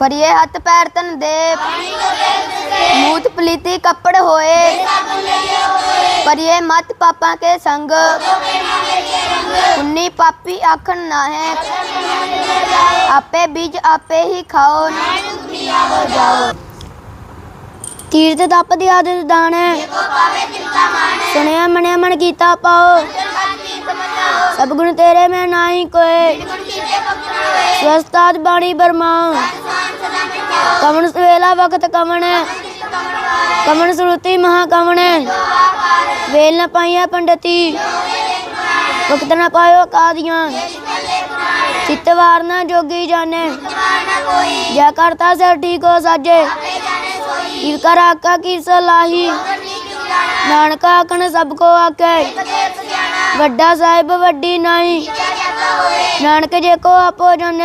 पर ये हाथ पैर तन दे। मूत पलीति कपड़ होए। पर ये मत पापा के संग। उन्नी पापी आखन ना है आपे बीज आपे ही खाओ। जाओ तीर्थ तप दिया दान है सुनया मनिया मन कीता पाओ। ਸਭ ਗੁਣ ਤੇਰੇ ਮੈਂ ਨਾਹੀ ਕੋਏ। ਸਵਸਤਾਦ ਬਾਣੀ ਬਰਮਾਉ ਕਮਨ ਸਵੇਲਾ ਵਕਤ ਕਮਨ ਕਮਨ ਸਰੂਤੀ ਮਹਾ ਕਮਨ ਵੇਲ ਨਾ ਪਾਈਆ ਪੰਡਤੀ। ਵਕਤ ਨਾ ਪਾਇਓ ਕਾਦੀਆਂ ਚਿੱਤ ਵਾਰਨਾ ਜੋਗੀ ਜਾਣੇ। ਜਾ ਕਰਤਾ ਸੇ ਹੋ ਸਾਜੇ। ਇਰ ਕਰ ਆਕਾ ਕੀ ਸਲਾਹੀ ਨਾਨਕ ਆਖਣ ਸਭ ਕੋ ਆਖੇ। ਵੱਡਾ ਸਾਹਿਬ ਵੱਡੀ ਨਾਈ। ਨਾਨਕ ਜੇ ਕੋ ਆਪੋ ਜਨ